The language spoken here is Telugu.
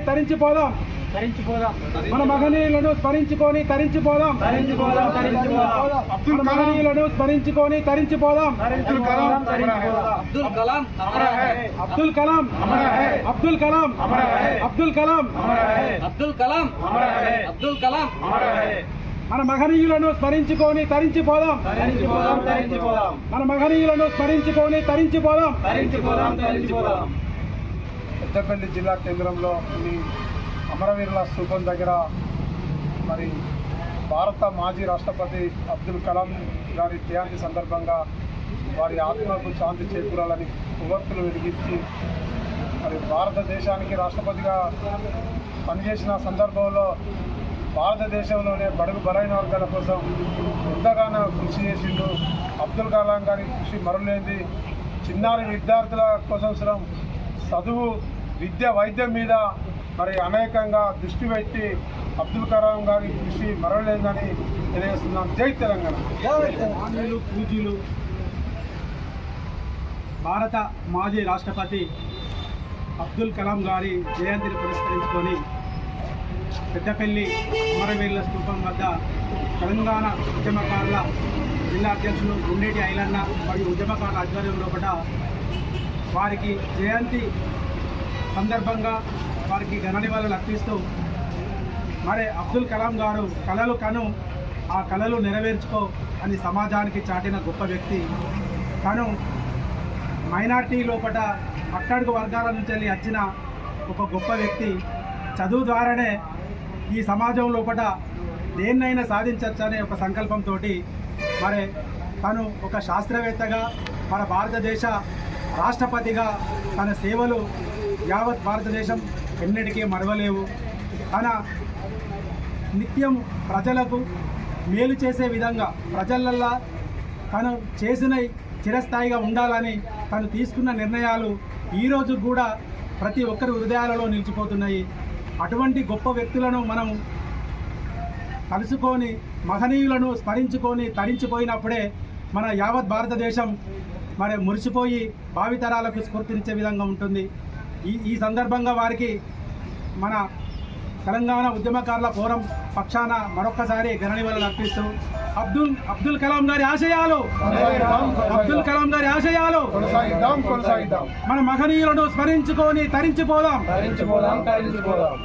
స్మరించుకొని తరించిపోదాం. తరించిపోదాం. మన మహనీయులను స్మరించుకొని తరించిపోదాం. అబ్దుల్ మహనీయులను స్మరించుకొని తరించిపోదాం. అబ్దుల్ కలాం అబ్దుల్ కలాం అబ్దుల్ కలాం. అబ్దుల్ కలాం. అబ్దుల్ కలాం. అబ్దుల్ కలాం. అబ్దుల్ కలాం. మన మహనీయులను స్మరించుకొని తరించిపోదాం. తరించిపోదాం తరించిపోదాం. మన మహనీయులను స్మరించుకొని తరించిపోదాం. తరించిపోదాం తరించిపోదాం. పెద్దపల్లి జిల్లా కేంద్రంలో ఈ అమరవీరుల స్థూపం దగ్గర మరి భారత మాజీ రాష్ట్రపతి అబ్దుల్ కలాం గారి జయంతి సందర్భంగా వారి ఆత్మకు శాంతి చేకూరాలని కొవ్వొత్తులు వెలిగించి మరి భారతదేశానికి రాష్ట్రపతిగా పనిచేసిన సందర్భంలో భారతదేశంలోనే బడుగు బలైన వర్గాల కోసం ఎంతగానో కృషి చేసిండు. అబ్దుల్ కలాం గారి కృషి మరులేంది. చిన్నారి విద్యార్థుల కోసం చదువు విద్య వైద్యం మీద మరి అనేకంగా దృష్టి పెట్టి అబ్దుల్ కలాం గారి కృషి మరలేదని తెలియజేస్తున్నాం. జై తెలంగాణ. పూజీలు భారత మాజీ రాష్ట్రపతి అబ్దుల్ కలాం గారి జయంతిని పురస్కరించుకొని పెద్దపల్లి అమరవీరుల స్థూపం వద్ద తెలంగాణ ఉద్యమకారుల జిల్లా అధ్యక్షులు గుండేటి ఐలన్న మరియు ఉద్యమకారుల ఆధ్వర్యంలో కూడా వారికి జయంతి సందర్భంగా వారికి ఘన నివాళులు అర్పిస్తూ మరి అబ్దుల్ కలాం గారు కళలు కను ఆ కళలు నెరవేర్చుకో అని సమాజానికి చాటిన గొప్ప వ్యక్తి. తను మైనార్టీ లోపల అట్టడుగు వర్గాల నుంచి వెళ్ళి వచ్చిన ఒక గొప్ప వ్యక్తి. చదువు ద్వారానే ఈ సమాజం లోపల దేన్నైనా సాధించవచ్చు అనే ఒక సంకల్పంతో మరి తను ఒక శాస్త్రవేత్తగా మన భారతదేశ రాష్ట్రపతిగా తన సేవలు యావత్ భారతదేశం ఎన్నటికీ మరవలేవు. తన నిత్యం ప్రజలకు మేలు చేసే విధంగా ప్రజలల్లా తను చేసిన చిరస్థాయిగా ఉండాలని తను తీసుకున్న నిర్ణయాలు ఈరోజు కూడా ప్రతి ఒక్కరి హృదయాలలో నిలిచిపోతున్నాయి. అటువంటి గొప్ప వ్యక్తులను మనం కలుసుకొని మహనీయులను స్మరించుకొని తరించిపోయినప్పుడే మన యావత్ భారతదేశం మరి మురిసిపోయి భావితరాలకు స్ఫూర్తినిచ్చే విధంగా ఉంటుంది. ఈ ఈ సందర్భంగా వారికి మన తెలంగాణ ఉద్యమకారుల ఫోరం పక్షాన మరొక్కసారి ఘననివాళులు అర్పిస్తూ అబ్దుల్ అబ్దుల్ కలాం గారి ఆశయాలు అబ్దుల్ కలాం గారి ఆశయాలు మన మహనీయులను స్మరించుకొని తరించిపోదాం. తరించిపోదాం తరించిపోదాం.